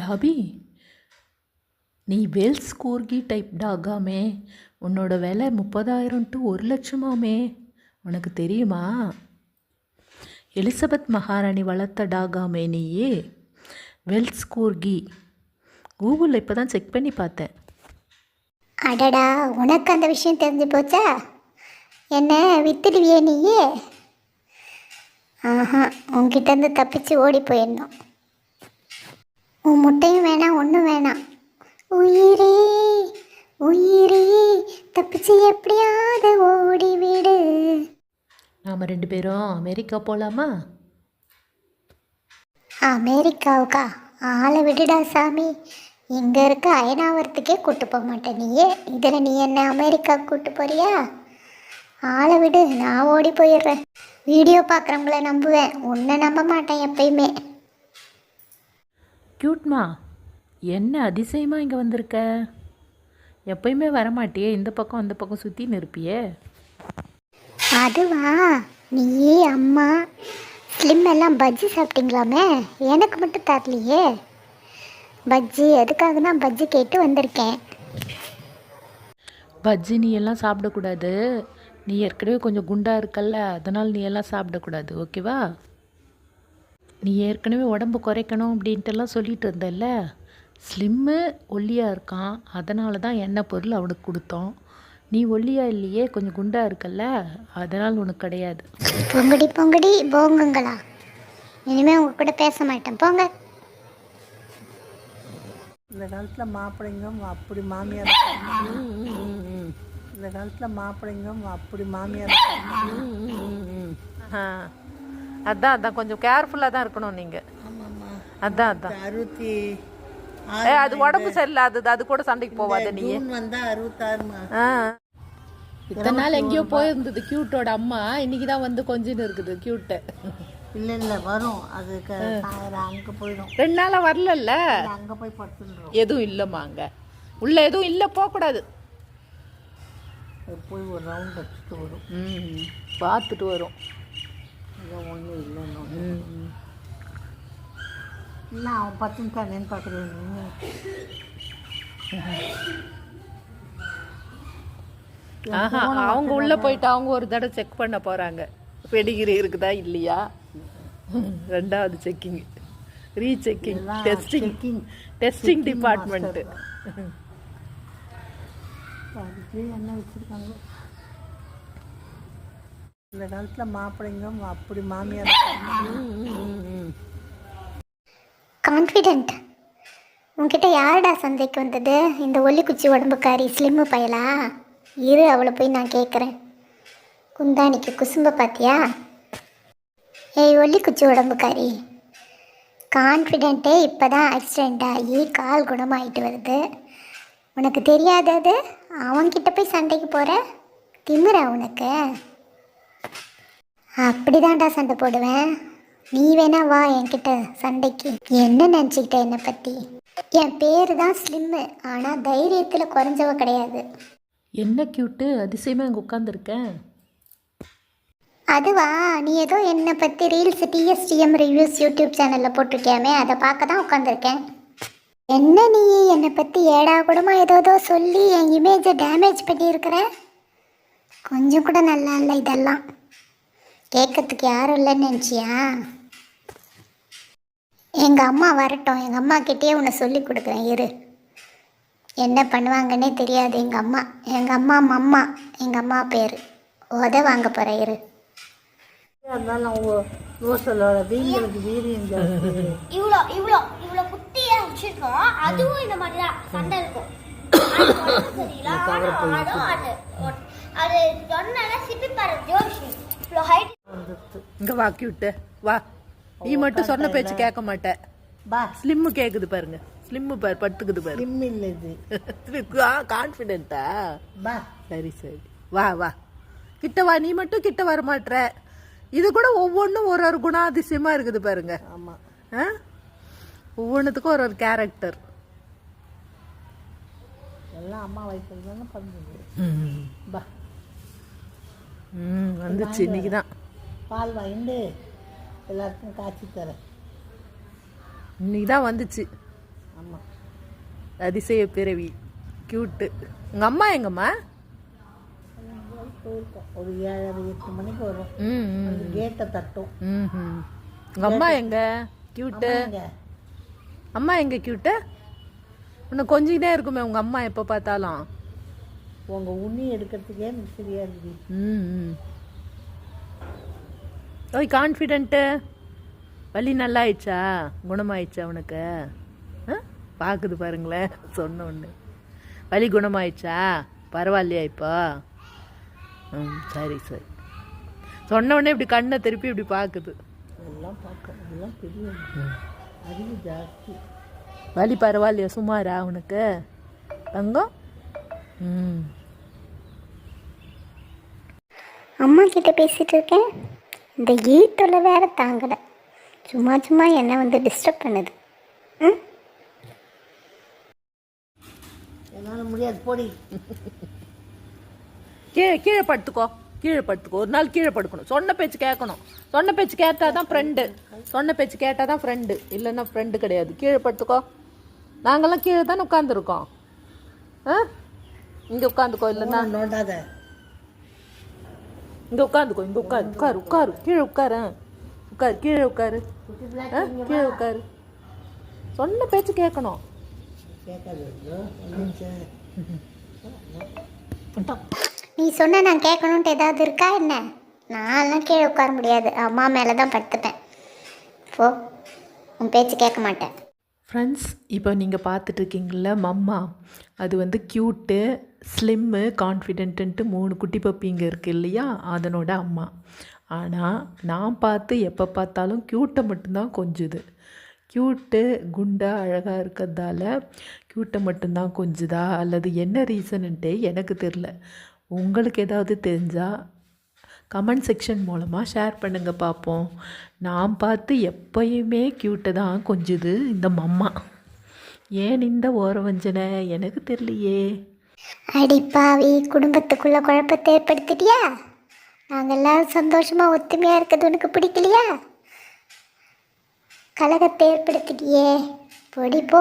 டாபி நீ Wells கூர்கி type டாகாமே உன்னோட விலை முப்பதாயிரம் டு ஒரு லட்சமாமே உனக்கு தெரியுமா? எலிசபெத் மகாராணி வளர்த்த டாகாமே நீயே? வெல்ஸ் கூர்கி கூகுளில் இப்போ தான் செக் பண்ணி பார்த்தேன். அடடா உனக்கு அந்த விஷயம் தெரிஞ்சு போச்சா? என்ன வித்துடுவியே நீயே? ஆஹா உங்ககிட்ட இருந்து தப்பிச்சு ஓடி போயிடணும். உன் முட்டையும் வேணாம் ஒன்றும் வேணாம். உயிரே உயிரே தப்பிச்சு எப்படியாவது ஓடி விடு நாம் ரெண்டு பேரும் அமெரிக்கா போகலாமா அமெரிக்காவுக்கா? ஆளை விடுடா சாமி. இங்கே இருக்க அயனாவரத்துக்கே கூட்டு போக மாட்டேன் நீயே. இதில் நீ என்ன அமெரிக்கா கூட்டு போறியா? ஆளை விடு நான் ஓடி போயிடுறேன். வீடியோ பார்க்குறவங்கள நம்புவேன். உன்னை நம்ப மாட்டேன் எப்பயுமே. க்யூட்மா என்ன அதிசயமாக இங்கே வந்திருக்க? எப்பயுமே வரமாட்டியே இந்த பக்கம் அந்த பக்கம் சுற்றின்னு இருப்பியே. அதுவா? நீ அம்மா. ஸ்லிம் எல்லாம் பஜ்ஜி சாப்பிட்டீங்களாமே? எனக்கு மட்டும் தரலையே. பஜ்ஜி அதுக்காக தான் பஜ்ஜி கேட்டு வந்திருக்கேன்? பஜ்ஜி நீ எல்லாம் சாப்பிடக்கூடாது. நீ ஏற்கனவே கொஞ்சம் குண்டாக இருக்கல்ல அதனால் நீ எல்லாம் சாப்பிடக்கூடாது ஓகேவா? நீ ஏற்கனவே உடம்பு குறைக்கணும் அப்படின்ட்டுலாம் சொல்லிட்டு இருந்தல்ல? ஸ்லிம்மு ஒல்லியாக இருக்கான். அதனால தான் எண்ணெய் பொருள் அவனுக்கு கொடுத்தோம். நீ ஒல்லியாக இல்லையே கொஞ்சம் குண்டாக இருக்கல்ல? அதனால் உனக்கு கிடையாது. பொங்கடி பொங்கடி போங்குங்களா? இனிமேல் உங்க கூட பேச மாட்டேன். போங்க. இந்த காலத்தில் மாப்பிள்ளைங்க அப்படி மாமியார். இந்த காலத்தில் மாப்பிள்ளைங்க அப்படி மாமியார் இருக்காங்க. அதான் அதான் கொஞ்சம் கேர்ஃபுல்லாக தான் இருக்கணும் நீங்கள் அதான் அதான். அறுபத்தி ஏ அது உடம்பு சரியில்லாதது அது கூட சண்டைக்கு போவாத நீ வந்தா இத்தனை நாள் எங்கேயோ போயிருந்தது கியூட்டோட அம்மா. இன்னைக்கு தான் வந்து கொஞ்சம் இருக்குது கியூட்டை இல்லை இல்லை வரும். அது க- சாயந்தரம் அங்கே போயிடும். ரெண்டு நாளாக வரலல்ல? அங்கே போய் படுத்துன்றோம் எதுவும் இல்லைம்மா அங்கே. உள்ள எதுவும் இல்லை போகக்கூடாது. போய் ஒரு ரவுண்ட் அடிச்சுட்டு வரும். ம் பார்த்துட்டு வரும். ஒன்றும் இல்லைன்னு இல்லை அவன் பத்து நிமிஷம் நின்று பார்க்குறேன் ஆஹா அவங்க உள்ள போயிட்டு அவங்க ஒரு தடவை செக் பண்ண போறாங்க. பெடிகிரி இருக்குதா இல்லையா? ரெண்டாவது checking rechecking testing. Testing department என்ன வச்சுருக்காங்க? இந்த காலத்தில் மாப்பிள்ளைங்க அப்படி மாமியார் கான்ஃபிடென்ட் உன்கிட்ட யாருடா சந்தைக்கு வந்தது? இந்த ஒல்லிக்குச்சி உடம்புக்காரி ஸ்லிம்மு பயலா? இரு அவளை போய் நான் கேட்குறேன் குந்தானிக்கு குசும்ப பாத்தியா? ஏய் ஒல்லிக்குச்சி உடம்புக்காரி. கான்ஃபிடென்ட்டே இப்போ தான் ஆக்சிடெண்ட் ஆகி கால் குணமாயிட்டு வருது. உனக்கு தெரியாதது? அவன்கிட்ட போய் சண்டைக்கு போகிற திமிரா உனக்கு? அப்படிதான்டா சண்டை போடுவேன். நீ வேணா வா என்கிட்ட சண்டைக்கு. என்ன நினச்சிக்கிட்ட என்னை பற்றி என் பேர் தான் ஸ்லிம்மு ஆனால் தைரியத்தில் குறைஞ்சவ கிடையாது. என்ன கியூட்டு அதிசயமா இங்கே உட்காந்துருக்கேன் அதுவா? நீ ஏதோ என்னை பற்றி ரீல்ஸ் டிஎஸ்டிஎம் ரிவ்யூஸ் யூடியூப் சேனலில் போட்டிருக்கியாமே அதை பார்க்க தான் உட்காந்துருக்கேன் என்ன நீ என்னை பற்றி ஏடா கூடமா ஏதோ சொல்லி என் இமேஜை டேமேஜ் பண்ணியிருக்கிற? கொஞ்சம் கூட நல்லா இல்லை இதெல்லாம். கேட்கறதுக்கு யாரும் இல்லைன்னு நினச்சியா? எங்கள் அம்மா வரட்டும். எங்கள் அம்மா கிட்டேயே உன்னை சொல்லி கொடுக்குறேன். இரு. என்ன பண்ணுவாங்கன்னே தெரியாது. எங்கள் அம்மா எங்கள் அம்மா மம்மா எங்கள் அம்மா பேர். உத வாங்க போகிறேன் இரு. இவ்வளோ இவ்வளோ இவ்வளோ குட்டியா வச்சிருக்கோம். அதுவும் இந்த மாதிரி தான் சண்டை இருக்கும். அது சொன்னா சிப்பிப்பாரு ஜோஷி. இவ்வளோ ஹைட் இங்க வா கியூட்டு வா. நீ மட்டும் சொன்ன பேச்சு கேட்க மாட்ட. பா ஸ்லிம்மு கேக்குது பாருங்க. ஸ்லிம்மு பாரு படுத்துக்குது பாரு. ஸ்லிம் இல்லை இது. கான்ஃபிடென்ட்டா பா சரி சரி. வா வா. கிட்ட வா நீ மட்டும் கிட்ட வர மாட்ற இது கூட ஒவ்வொன்றும் ஒரு ஒரு குணாதிசயமா இருக்குது பாருங்க. ஆமாம் ஆ? ஒவ்வொன்றுத்துக்கும் ஒரு ஒரு கேரக்டர் எல்லாம் அம்மா பண்ணுது பா ம் வந்துச்சு. இன்னைக்கு தான் பால் வாங்கிட்டு எல்லாருக்கும் காய்ச்சி தரேன். இன்னைக்கு தான் வந்துச்சு அதிசய பிறவி. க்யூட்டு உங்கள் அம்மா எங்கம்மா? போயிருக்கோம் ஒரு ஏழரை எட்டு மணிக்கு வரும். கேட்டை தட்டும். ம் ம். உங்கள் அம்மா எங்க? க்யூட்டு அம்மா எங்க? க்யூட்டு உன்னை கொஞ்சிக்கிட்டே இருக்குமே. உங்கள் அம்மா எப்போ பார்த்தாலும். உங்க உண்ணி எடுக்கிறதுக்கே எனக்கு சரியா இருக்குது. ம் ம் ஓய் கான்ஃபிடென்ட்டு வலி நல்லா ஆயிடுச்சா குணமாயிடுச்சா உனக்கு? பார்க்குது பாருங்களேன் சொன்ன ஒன்று வலி குணமாயிடுச்சா? பரவாயில்லையா இப்போ? ம் சரி சரி. சொன்ன உடனே இப்படி கண்ணை திருப்பி இப்படி பார்க்குது எல்லாம் பார்க்க இதெல்லாம் பெரிய அறிவு ஜாஸ்தி. வலி பரவாயில்லையா? சுமாரா உனக்கு? தங்கம்? அம்மா கிட்ட பேசிட்டு இருக்கேன். இந்த ஈட்டொலை வேற தாங்கலை. சும்மா சும்மா என்னை வந்து டிஸ்டர்ப் பண்ணுது. ம்? என்னால் முடியாது போடி. கீழே கீழே படுத்துக்கோ. கீழே படுத்துக்கோ. ஒரு நாள் கீழே படுக்கணும். சொன்ன பேச்சு கேட்கணும். சொன்ன பேச்சு கேட்டால் தான் ஃப்ரெண்டு சொன்ன பேச்சு கேட்டால் தான் ஃப்ரெண்டு இல்லைன்னா ஃப்ரெண்டு கிடையாது. கீழே படுத்துக்கோ. நாங்கெல்லாம் கீழே தானே உட்காந்துருக்கோம் ஆ? இங்கே உட்காந்துக்கோ இல்லைன்னா நோண்டாத. இங்கே உட்காந்துக்கோ இங்கே உட்காரு உட்காரு உட்காரு. கீழே உட்காரு. உட்காரு கீழே உட்காரு. கீழே உட்காரு. சொன்ன பேச்சு கேட்கணும். நீ சொன்ன நான் கேட்கணுன்ட்டு ஏதாவது இருக்கா என்ன? நான்லாம் கீழே உட்கார முடியாது. அம்மா மேலே தான் படுத்துப்பேன். போ உன் பேச்சு கேட்க மாட்டேன். ஃப்ரெண்ட்ஸ் இப்போ நீங்கள் பார்த்துட்ருக்கீங்கள மம்மா அது வந்து க்யூட்டு ஸ்லிம்மு கான்ஃபிடென்ட்டுன்ட்டு மூணு குட்டி பப்பிங்க இருக்குது இல்லையா? அதனோட அம்மா. ஆனால் நான் பார்த்து எப்போ பார்த்தாலும் க்யூட்டை மட்டும்தான் கொஞ்சுது. க்யூட்டு குண்டாக அழகாக இருக்கிறதால க்யூட்டை மட்டும்தான் கொஞ்சுதா? அல்லது என்ன ரீசனுன்ட்டே எனக்கு தெரில உங்களுக்கு ஏதாவது தெரிஞ்சால் கமெண்ட் செக்ஷன் மூலமாக ஷேர் பண்ணுங்கள் பார்ப்போம். நான் பார்த்து எப்பயுமே க்யூட்டை தான் கொஞ்சுது இந்த மம்மா. ஏன் இந்த ஓரவஞ்சனை? எனக்கு தெரியலையே. அடி பாவி குடும்பத்துக்குள்ள குழப்பத்தை ஏற்படுத்திட்டியா? நாங்கள் எல்லாரும் சந்தோஷமாக ஒத்துமையாக இருக்கிறது உனக்கு பிடிக்கலையா? கலகத்தை ஏற்படுத்திட்டியே. பொடி போ.